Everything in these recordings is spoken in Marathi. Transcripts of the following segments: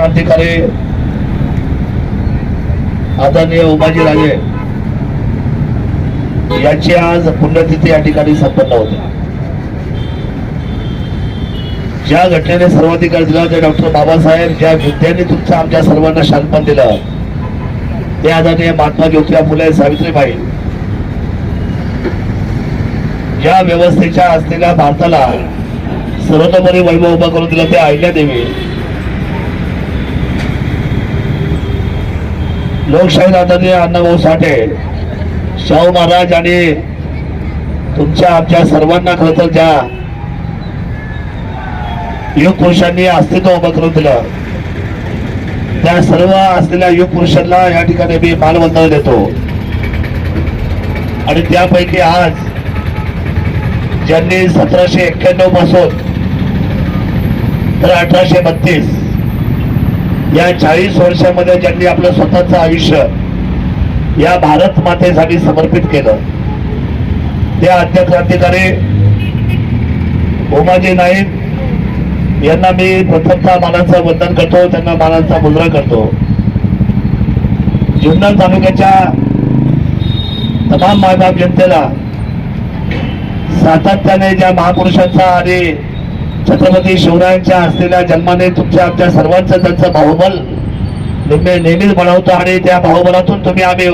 क्रांतिकारी आदरणीय उमाजी राजे यांची आज पुण्यतिथी या ठिकाणी संपन्न होते. ज्या घटनेने सर्वाधिकार दिला ते डॉक्टर बाबासाहेब ज्या विद्याने तुमचं आमच्या सर्वांना शांतपण दिलं ते आदरणीय महात्मा ज्योतिबा फुले सावित्रीबाई ज्या व्यवस्थेच्या असलेल्या भारताला सर्वतोपरी वैभव उभा करून दिलं ते अहिल्या देवी. लोकशाही आदरणीय अण्णाभाऊ साठे शाहू महाराज आणि तुमच्या आमच्या सर्वांना खरं तर ज्या युग पुरुषांनी अस्तित्व उभं करून दिलं. त्या सर्व असलेल्या युग पुरुषांना या ठिकाणी मी मानवंदना देतो. आणि त्यापैकी आज ज्यांनी सतराशे एक्क्याण्णवपासून तर अठराशे बत्तीस या चाळीस वर्षामध्ये ज्यांनी आपलं स्वतःचं आयुष्य या भारत मातेसाठी समर्पित केलं त्या आद्य क्रांतिकारी उमाजी नाईक यांना मी प्रथमतः मानाचं वंदन करतो त्यांना मानाचा मुद्रा करतो. जुन्नर तालुक्याच्या तमाम मायबाप जनतेला सातत्याने ज्या महापुरुषांचा आणि छत्रपती शिवरायांच्या असलेल्या जन्माने तुमच्या आमच्या सर्वांचं त्यांचं बाहुबल नेहमी नेहमीच बनवतो आणि त्या बाहुबलातून तुम्ही आम्ही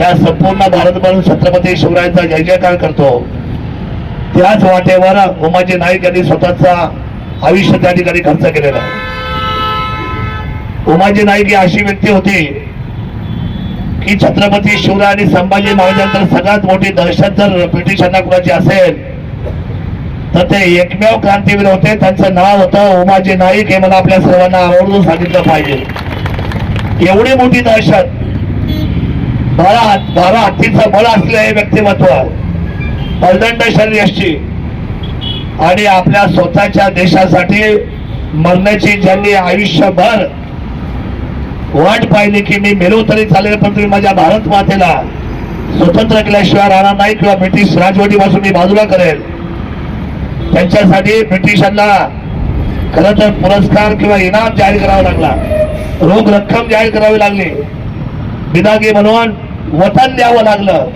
या संपूर्ण भारतभर छत्रपती शिवरायांचा जय जयकार करतो. त्याच वाटेवर उमाजी नाईक यांनी स्वतःचा आयुष्य त्या ठिकाणी खर्च केलेला उमाजी नाईक ही अशी व्यक्ती होती की छत्रपती शिवराय आणि संभाजी महाराजांतर सगळ्यात मोठी दहशत जर ब्रिटिशांना कुणाची असेल तर ते एकमेव क्रांतीवीर होते त्यांचं नाव होतं उमाजी नाईक हे मला आपल्या सर्वांना आवर्जून सांगितलं पाहिजे. एवढी मोठी दहशत बारा बारा हत्तीचं बळ असलेलं हे व्यक्तिमत्व बलदंड शरीरची. आणि आपल्या स्वतःच्या देशासाठी मरण्याची ज्यांनी आयुष्यभर वाट पाहिली की मी मेलो तरी चालेल पण तुम्ही माझ्या भारत मातेला स्वतंत्र केल्याशिवाय राहणार नाही किंवा ब्रिटिश राजवटीपासून मी बाजूला करेल. त्यांच्यासाठी ब्रिटिशांना खरं तर पुरस्कार किंवा इनाम जाहीर करावा लागला. रोख रक्कम जाहीर करावी लागली. बिदागी म्हणून वतन द्यावं लागलं.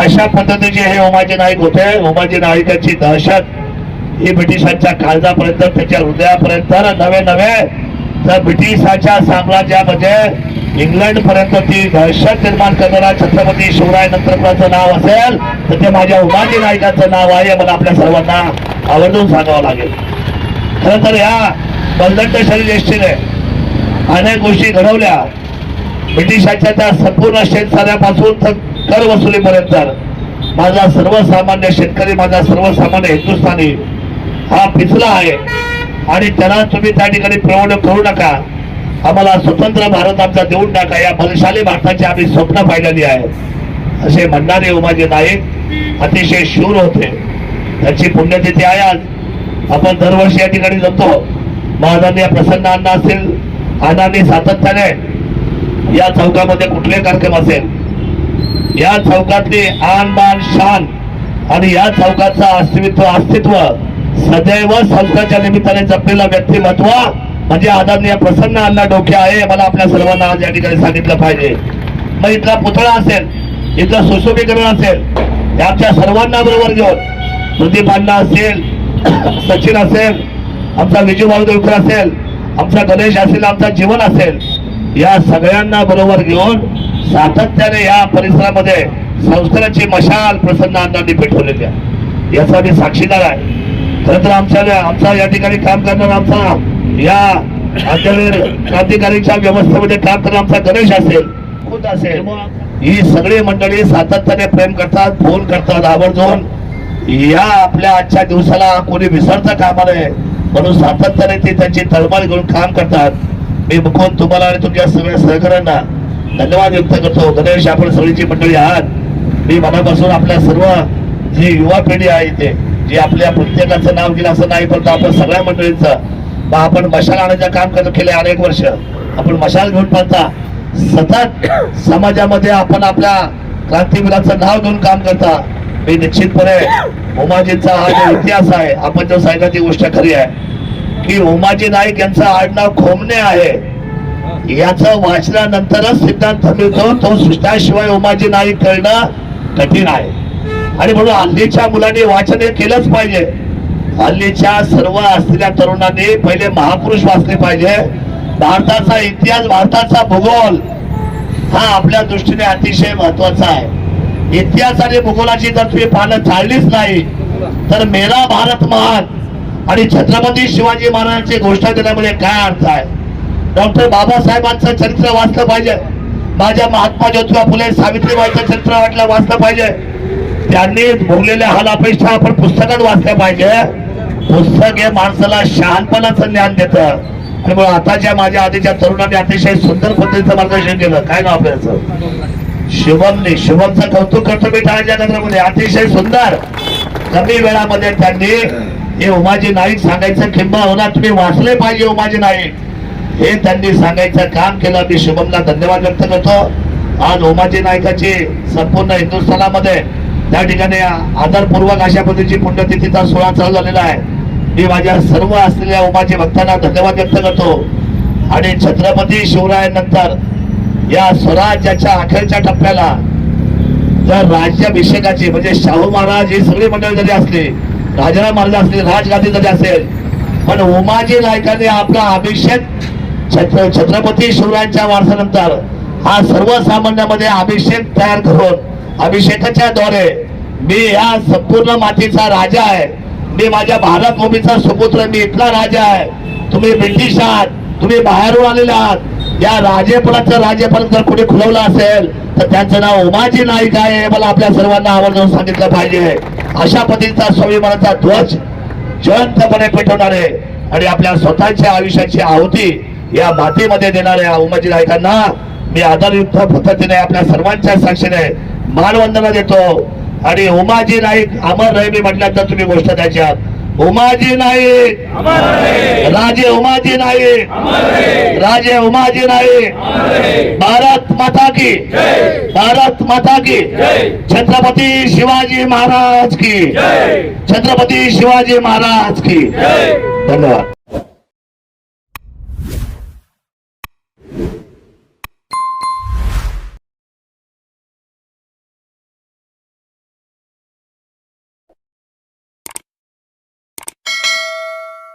अशा पद्धतीचे हे उमाजी नाईक होते. उमाजी नाईकाची दहशत ही ब्रिटिशांच्या काळजापर्यंत त्याच्या हृदयापर्यंत नवे नवे. तर ब्रिटिशांच्या साम्राज्यामध्ये इंग्लंड पर्यंत ती दहशत निर्माण करणारा छत्रपती शिवराय नंतरचं नाव असेल तर ते माझ्या उमाजी नायकाचं नाव आहे मला आपल्या सर्वांना आवर्जून सांगावं लागेल. खरं तर या बलदंड शरीर एसटीने अनेक गोष्टी घडवल्या. ब्रिटिशांच्या त्या संपूर्ण शेतसाऱ्यापासून तर कर वसुलीपर्यंत माझा सर्वसामान्य शेतकरी माझा सर्वसामान्य हिंदुस्थानी हा पिचला आहे. आणि त्याला तुम्ही त्या ठिकाणी प्रवण करू नका. आम्हाला स्वतंत्र भारत आमचा देऊन टाका. या बलशाली भारताची आम्ही स्वप्न पाहिलेली आहे. असे म्हणणारे उमाजी नाईक अतिशय शूर होते. त्याची पुण्यतिथी आहे आज. आपण दरवर्षी या ठिकाणी जातो. महाराजांनी प्रसन्न अण्णा असतील अण्णांनी सातत्याने या चौकामध्ये कुठले कार्यक्रम असेल? या चौकातली आन बान शान आणि या चौकाचं अस्तित्व अस्तित्व सदैव संस्थाच्या निमित्ताने जपलेलं व्यक्तिमत्व म्हणजे आदरणीय प्रसन्न अण्णा डोके आहे मला आपल्या सर्वांना आज या ठिकाणी सांगितलं पाहिजे. मग इथला पुतळा असेल इथलं सुशोभीकरण असेल हे आमच्या सर्वांना बरोबर घेऊन प्रदीप अण्णा असेल सचिन असेल आमचा विजू भाऊदेवकर असेल आमचा गणेश असेल आमचा जीवन असेल या सगळ्यांना बरोबर घेऊन सातत्याने या परिसरामध्ये संस्काराची मशाल प्रसन्न अण्णांनी पेटवलेली आहे. याचा मी साक्षीदार आहे. खरं तर आमच्या आमचा या ठिकाणी काम करणारा आमचा या आद्यवीर क्रांतिकारीच्या व्यवस्थेमध्ये काम करणारा आमचा गणेश असेल खुद असेल ही सगळी मंडळी सातत्याने प्रेम करतात फोन करतात आवर्जून. या आपल्या आजच्या दिवसाला कोणी विसरता कामा नये म्हणून सातत्याने ते त्यांची तळमळ घेऊन काम करतात. मी मुखून तुम्हाला आणि तुमच्या सगळ्या सहकाऱ्यांना धन्यवाद व्यक्त करतो. गणेश आपण सगळीची मंडळी आहात. मी मनापासून आपल्या सर्व जी युवा पिढी आहे इथे जी आपल्या प्रत्येकाचं नाव घेईल असं नाही पण आपण सगळ्या मंडळींचं मग आपण मशाल आणायचं काम करतो केले अनेक वर्ष. आपण मशाल घेऊन पाहता सतत समाजामध्ये आपण आपल्या क्रांतीवीराचं नाव घेऊन काम करता. मी निश्चितपणे उमाजींचा हा जो इतिहास आहे आपण जो सांगितलं ती गोष्ट खरी आहे की उमाजी नाईक यांचं आडनाव खोमणे आहे. याचं वाचल्यानंतरच सिद्धांत मिळतो तो सृष्टाशिवाय उमाजी नाईक करणं कठीण आहे. आणि म्हणून हल्लीच्या मुलांनी वाचन हे केलंच पाहिजे. हल्लीच्या सर्व असलेल्या तरुणांनी पहिले महापुरुष वाचले पाहिजे. भारताचा इतिहास भारताचा भूगोल हा आपल्या दृष्टीने अतिशय महत्त्वाचा आहे. इतिहास आणि भूगोलाची जर तुम्ही पानं चाललीच नाही तर मेरा भारत महान आणि छत्रपती शिवाजी महाराजांची घोषणा देण्यामध्ये काय अर्थ आहे? डॉक्टर बाबासाहेबांचं चरित्र वाचलं पाहिजे. माझ्या महात्मा ज्योतिबा फुले सावित्रीबाईचं चरित्र वाटलं वाचलं पाहिजे. त्यांनी भोगलेल्या हालापेक्षा आपण पुस्तकात वाचल्या पाहिजे. पुस्तक हे माणसाला शहाणपणाचं ज्ञान देतं. आणि मग आताच्या माझ्या आधीच्या तरुणांनी अतिशय सुंदर पद्धतीचं मार्गदर्शन केलं. काय नाव आपल्याचं शुभमने शुभमचं कौतुक करतो मी टाळ्याच्या नगरामध्ये अतिशय सुंदर. कमी वेळामध्ये त्यांनी हे उमाजी नाईक सांगायचं किंबा होणार. तुम्ही वाचले पाहिजे उमाजी नाईक. हे त्यांनी सांगायचं काम केलं. मी शुभमला धन्यवाद व्यक्त करतो. आज उमाजी नाईकाची संपूर्ण हिंदुस्थानामध्ये त्या ठिकाणी आदरपूर्वक अशा पद्धतीची पुण्यतिथीचा सोहळा चालू झालेला आहे. मी माझ्या सर्व असलेल्या उमाचे भक्तांना धन्यवाद व्यक्त करतो. आणि छत्रपती शिवरायानंतर या स्वराज्याच्या अखेरच्या टप्प्याला जर राज्याभिषेकाची म्हणजे शाहू महाराज ही सगळी मंडळी जरी असली राजाराम महाराज असले राजगादी जरी असेल पण उमाजी नायकाने आपला अभिषेक छत्र छत्रपती शिवरायांच्या वारसानंतर हा सर्वसामान्यामध्ये अभिषेक तयार करून अभिषेकाच्या द्वारे मी या संपूर्ण मातीचा राजा आहे. मी माझ्या भारत भूमीचा सुपुत्र मी इथला राजा आहे. तुम्ही ब्रिटिश आहात तुम्ही बाहेरून आलेले आहात. या राजेपणाचं राजेपण जर कोणी खुलवलं असेल तर त्यांचं नाव उमाजी नाईक आहे हे मला आपल्या सर्वांना आवर्जून सांगितलं पाहिजे. अशा पद्धतीचा स्वाभिमानाचा ध्वज जयंतपणे पेटवणारे आणि आपल्या स्वतःच्या आयुष्याची आहुती या मातीमध्ये देणाऱ्या उमाजी नायकांना मी आदरयुक्त पद्धतीने आपल्या सर्वांच्या साक्षीने मानवंदना देतो. आणि उमाजी नाईक अमर रहे मी म्हटल्यानंतर तुम्ही गोष्ट त्याच्यात उमाजी नाईक राजे उमाजी नाईक राजे उमाजी नाईक भारत माता की भारत माता की छत्रपती शिवाजी महाराज की छत्रपती शिवाजी महाराज की धन्यवाद.